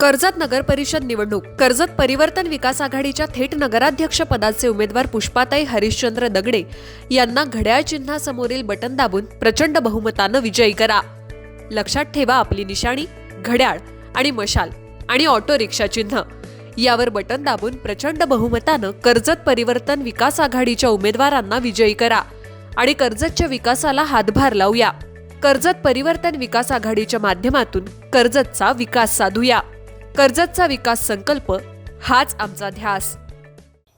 कर्जत नगर परिषद निवडणूक. कर्जत परिवर्तन विकास आघाडीच्या थेट नगराध्यक्ष पदाचे उमेदवार पुष्पाताई हरिश्चंद्र दगडे यांना घड्याळ चिन्हासमोरील बटन दाबून प्रचंड बहुमतानं विजयी करा. लक्षात ठेवा आपली निशाणी घड्याळ आणि मशाल आणि ऑटो रिक्षा चिन्ह. यावर बटन दाबून प्रचंड बहुमतानं कर्जत परिवर्तन विकास आघाडीच्या उमेदवारांना विजयी करा आणि कर्जतच्या विकासाला हातभार लावूया. कर्जत परिवर्तन विकास आघाडीच्या माध्यमातून कर्जतचा विकास साधूया. कर्जतचा विकास संकल्प हाच आमचा ध्यास.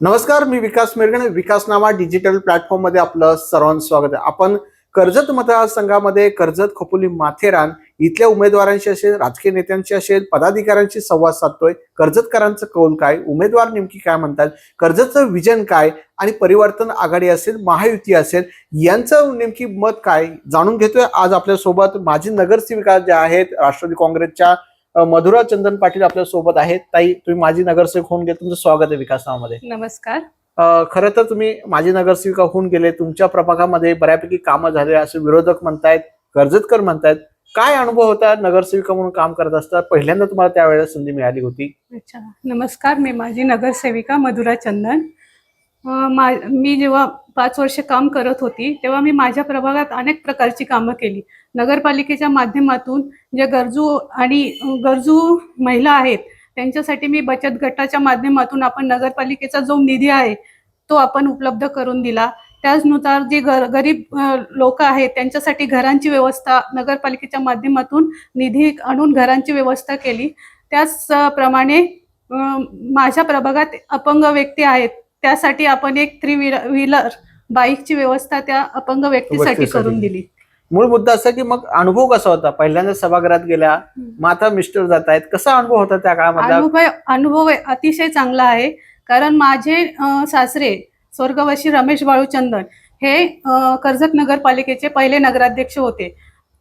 नमस्कार मी विकास मिरगणे विकासनामा डिजिटल प्लॅटफॉर्ममध्ये आपलं सर्वांचं स्वागत आहे. आपण कर्जत मतदारसंघामध्ये कर्जत खोपोली माथेरान इथल्या उमेदवारांशी असेल राजकीय नेत्यांशी असेल पदाधिकाऱ्यांशी संवाद साधतोय. कर्जतकरांचं कौल काय? उमेदवार नेमकी काय म्हणतात? कर्जतचं विजन काय? आणि परिवर्तन आघाडी असेल महायुती असेल यांचं नेमकी मत काय? जाणून घेतोय आज आपल्यासोबत माजी नगरसेविका ज्या आहेत राष्ट्रवादी काँग्रेसच्या मधुरा चंदन पाटील आपल्यासोबत आहेत. ताई तुम्ही माजी नगरसेवक होऊन गेले. तुमचं स्वागत आहे विकासनामध्ये नमस्कार. खरं तर तुम्ही माजी नगरसेविका होऊन गेले. तुमच्या प्रभागामध्ये बऱ्यापैकी कामं झाले. असे विरोधक म्हणतायत कर्जतकर म्हणतायत. काय अनुभव होता? नगरसेविका म्हणून काम करत असता. पहिल्यांदा तुम्हाला त्यावेळेला संधी मिळाली होती. अच्छा. नमस्कार. मी माझी नगरसेविका मधुरा चंदन. मा मी जेव्हा पाच वर्ष काम करत होती तेव्हा मी माझ्या प्रभागात अनेक प्रकारची कामं केली. नगरपालिकेच्या माध्यमातून जे गरजू आणि गरजू महिला आहेत त्यांच्यासाठी मी बचत गटाच्या माध्यमातून आपण नगरपालिकेचा जो निधी आहे तो आपण उपलब्ध करून दिला. त्याचनुसार जे गर गरीब लोक आहेत त्यांच्यासाठी घरांची व्यवस्था नगरपालिकेच्या माध्यमातून निधी आणून घरांची व्यवस्था केली. त्याचप्रमाणे माझ्या प्रभागात अपंग व्यक्ती आहेत त्यासाठी आपण एक थ्री व्हीलर बाईकची व्यवस्था त्या अपंग व्यक्तीसाठी. करून दिली. मूळ मुद्दा असा की मग अनुभव कसा होता? पहिल्यांदा सभागृहात गेल्या मग आता मिस्टर जात आहेत कसा अनुभव होता त्या काळामधला? अनुभव अनुभव अतिशय चांगला आहे. कारण माझे सासरे स्वर्गवासी रमेश बाळूचंदन हे कर्जत नगरपालिकेचे पहिले नगराध्यक्ष होते.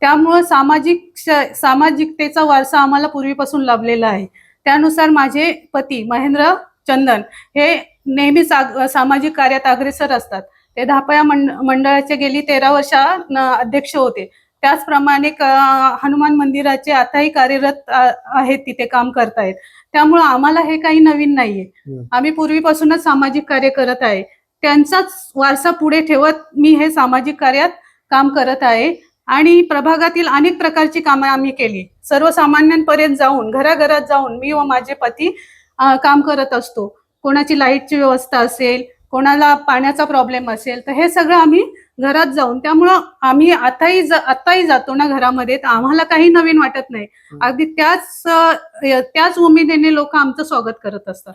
त्यामुळं सामाजिक सामाजिकतेचा वारसा आम्हाला पूर्वीपासून लाभलेला आहे. त्यानुसार माझे पती महेंद्र चंदन हे नेहमीच सामाजिक कार्यात अग्रेसर असतात. ते धापया मंड मंडळाचे गेली तेरा वर्ष अध्यक्ष होते. त्याचप्रमाणे हनुमान मंदिराचे आताही कार्यरत आहेत तिथे काम करतायत. त्यामुळं आम्हाला हे काही नवीन नाहीये. आम्ही पूर्वीपासूनच सामाजिक कार्य करत आहे. त्यांचाच वारसा पुढे ठेवत मी हे सामाजिक कार्यात काम करत आहे. आणि प्रभागातील अनेक प्रकारची कामे आम्ही केली. सर्वसामान्यांपर्यंत जाऊन घराघरात जाऊन मी व माझे पती काम करत असतो. कोणाची लाईटची व्यवस्था असेल कोणाला पाण्याचा प्रॉब्लेम असेल तर हे सगळं आम्ही घरात जाऊन त्यामुळं आम्ही आताही आताही जातो ना घरामध्ये तर आम्हाला काही नवीन वाटत नाही. अगदी त्याच त्याच उमेदीने लोक आमचं स्वागत करत असतात.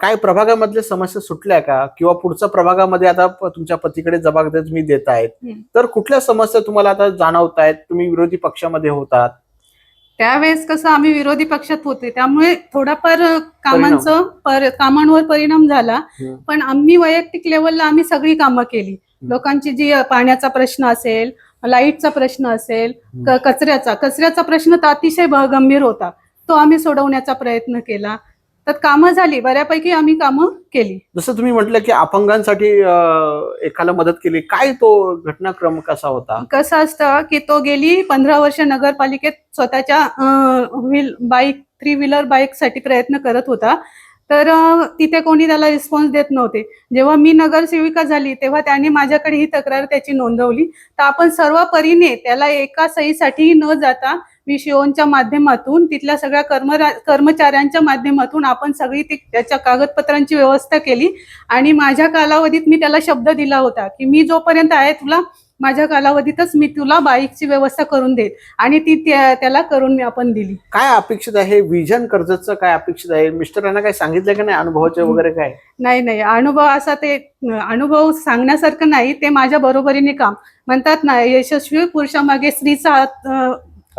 काय प्रभागामधल्या समस्या सुटल्या का? किंवा पुढच्या प्रभागामध्ये आता तुमच्या पतीकडे जबाबदारी तुम्ही देत आहेत. तर कुठल्या समस्या तुम्हाला आता जाणवत आहेत तुम्ही विरोधी पक्षामध्ये होतात. त्यावेळेस कसं आम्ही विरोधी पक्षात होते त्यामुळे थोडाफार कामांचं पर कामांवर परिणाम झाला. पण आम्ही वैयक्तिक लेवलला आम्ही सगळी कामं केली. लोकांची जी पाण्याचा प्रश्न असेल लाईटचा प्रश्न असेल कचऱ्याचा कचऱ्याचा प्रश्न तर अतिशय गंभीर होता. तो आम्ही सोडवण्याचा प्रयत्न केला. तर कामं झाली बऱ्यापैकी आम्ही कामं केली. जसं तुम्ही म्हटलं की अपंगांसाठी अ, एकाला मदत केली काय तो घटनाक्रम कसा होता? कसं असतं की तो गेली पंधरा वर्ष नगरपालिकेत स्वतःच्या व्हील बाईक थ्री व्हीलर बाईकसाठी प्रयत्न करत होता. तर तिथे कोणी त्याला रिस्पॉन्स देत नव्हते. जेव्हा मी नगरसेविका झाली तेव्हा त्याने माझ्याकडे ही तक्रार त्याची नोंदवली. तर आपण सर्व परीने त्याला एका सहीसाठी न जाता मी शिओनच्या माध्यमातून तिथल्या सगळ्या कर्म कर्मचाऱ्यांच्या माध्यमातून आपण सगळी ती त्याच्या कागदपत्रांची व्यवस्था केली. आणि माझ्या कालावधीत मी त्याला शब्द दिला होता की मी जोपर्यंत आहे तुला माझ्या कालावधीतच मी तुला बाईकची व्यवस्था करून देईल. आणि ती त्या- त्याला करून मी आपण दिली. काय अपेक्षित आहे? विजन कर्जतचं काय अपेक्षित आहे? मिस्टरांना काय सांगितलं का नाही? अनुभवाचे वगैरे काय? नाही नाही. अनुभव असा ते अनुभव सांगण्यासारखं नाही. ते माझ्या बरोबरीने काम. म्हणतात ना यशस्वी पुरुषामागे स्त्रीचा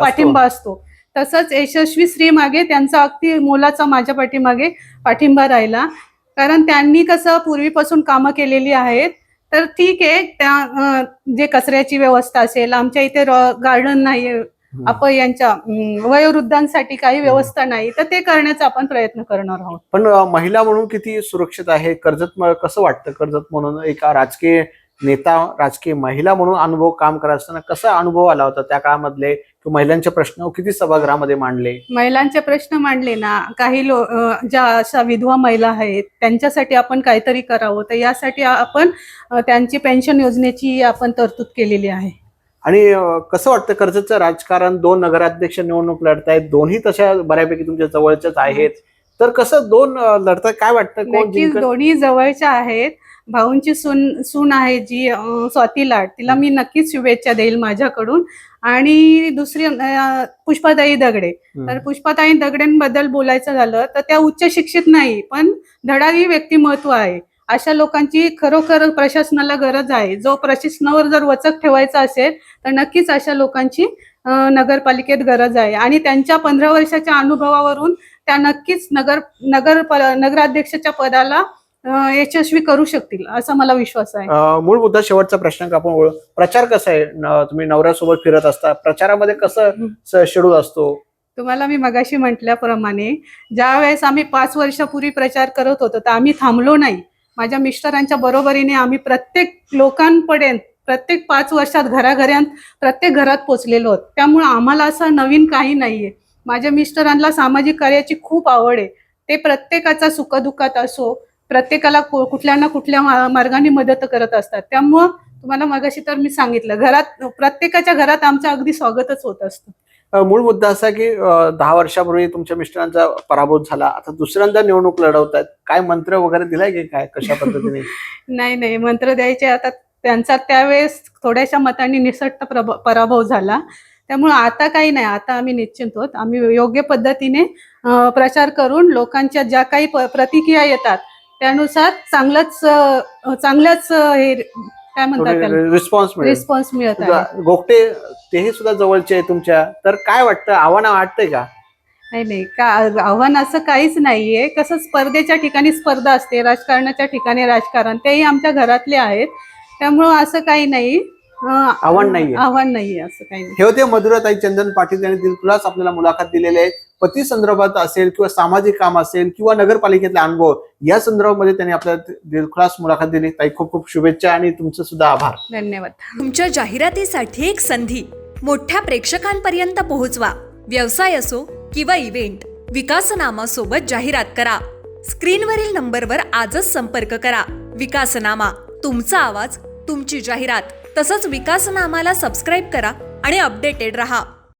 पाठिंबा असतो. तसंच यशस्वी स्त्री मागे त्यांचा अगदी मोलाचा माझ्या पाठीमागे पाठिंबा राहिला. कारण त्यांनी कसं पूर्वीपासून कामं केलेली आहेत. तर ठीक आहे त्या जे कचऱ्याची व्यवस्था असेल आमच्या इथे गार्डन नाही आपण यांच्या वयोवृद्धांसाठी काही व्यवस्था नाही. तर ते करण्याचा आपण प्रयत्न करणार आहोत. पण महिला म्हणून किती सुरक्षित आहे? कर्जत कसं वाटतं कर्जत म्हणून? एका राजकीय नेता राजकीय महिला म्हणून अनुभव काम करत असताना कसा अनुभव आला होता त्या काळामधले? महिलांचे प्रश्न किती सभागृहामध्ये मांडले? महिलांचे प्रश्न मांडले ना काही लो ज्या अशा विधवा महिला आहेत त्यांच्यासाठी आपण काहीतरी करावं. तर यासाठी आपण त्यांची पेन्शन योजनेची आपण तरतूद केलेली आहे. आणि कसं वाटतं कर्जतचं राजकारण? दोन नगराध्यक्ष निवडणूक लढतायत दोन्ही तशा बऱ्यापैकी तुमच्या जवळच्याच आहेत. तर कसं दोन अं, लढतायत काय वाटतं नक्कीच दोन्ही जवळच्या आहेत. भाऊंची सून सून आहे जी स्वाती लाड तिला मी नक्कीच शुभेच्छा देईल माझ्याकडून. आणि दुसरी पुष्पाताई दगडे. तर पुष्पाताई दगडेंबद्दल बोलायचं झालं तर त्या उच्च शिक्षित नाही पण धडाडी व्यक्तिमत्व आहे. अशा लोकांची खरोखर प्रशासनाला गरज आहे. जो प्रशासनावर जर वचक ठेवायचा असेल तर नक्कीच अशा लोकांची नगरपालिकेत गरज आहे. आणि त्यांच्या पंधरा वर्षाच्या अनुभवावरून त्या नक्कीच नगर नगर नगराध्यक्षाच्या पदाला यशस्वी करू शकतील असा मला विश्वास आहे. मूळ मुद्दा शेवटचा प्रश्न का आपण प्रचार कसा आहे? तुम्ही नवऱ्यासोबत फिरत असता प्रचारामध्ये कसं शेड्यूल असतो? तुम्हाला मी मगाशी म्हटल्याप्रमाणे ज्या वेळेस आम्ही पाच वर्षापूर्वी प्रचार करत होतो तर आम्ही थांबलो नाही. माझ्या मिस्टरांच्या बरोबरीने आम्ही प्रत्येक लोकांपर्यंत प्रत्येक पाच वर्षात घराघरात प्रत्येक घरात पोचलेलो आहोत. त्यामुळे आम्हाला असं नवीन काही नाहीये. माझ्या मिस्टरांना सामाजिक कार्याची खूप आवड आहे. ते प्रत्येकाचा सुखदुःखात असो प्रत्येकाला कुठल्या ना कुठल्या मार्गाने मदत करत असतात. त्यामुळं तुम्हाला मगाशी तर मी सांगितलं घरात प्रत्येकाच्या घरात आमचं अगदी स्वागतच होत असतं. मूळ मुद्दा असा की दहा वर्षापूर्वी तुमच्या मिस्टरांचा पराभव झाला. आता दुसऱ्यांदा निवडणूक लढवतायत. काय मंत्र वगैरे दिलाय की काय? कशा पद्धतीने? नाही नाही. मंत्र द्यायचे. आता त्यांचा त्यावेळेस थोड्याशा मतांनी निसट्ट प्रभ- पराभव झाला. त्यामुळे आता काही नाही आता आम्ही निश्चिंत होत. आम्ही योग्य पद्धतीने प्रचार करून लोकांच्या ज्या काही प्रतिक्रिया येतात त्यानुसार चांगलंच चांगलंच हे काय म्हणतात रिस्पॉन्स रिस्पॉन्स मिळत आहे. गोगटे तेही सुद्धा जवळचे आहे तुमच्या. तर काय वाटतं? आव्हान वाटतंय का? नाही नाही. का आव्हान असं काहीच नाहीये. कसं स्पर्धेच्या ठिकाणी स्पर्धा असते राजकारणाच्या ठिकाणी राजकारण तेही आमच्या घरातले आहेत. त्यामुळं असं काही नाही. आव्हान नाहीये. आव्हान नाहीये असं काही नाही. हे होते मधुराताई चंदन पाटील यांनी दिलखुलास आपल्याला मुलाखत दिलेली आहे. पती संदर्भात असेल किंवा सामाजिक काम असेल किंवा नगरपालिकेतला अनुभव या संदर्भामध्ये त्यांनी आपल्याला दिलखुलास मुलाखत दिली. ताई खूप खूप शुभेच्छा आणि तुमचं सुद्धा आभार. धन्यवाद. तुमच्या जाहिरातीसाठी एक संधी. मोठ्या प्रेक्षकांपर्यंत पोहोचवा. व्यवसाय असो किंवा इव्हेंट विकासनामा सोबत जाहिरात करा. स्क्रीनवरील नंबरवर आजच संपर्क करा. विकासनामा तुमचा आवाज तुमची जाहिरात. तसंच विकासनामाला सबस्क्राईब करा आणि अपडेटेड रहा.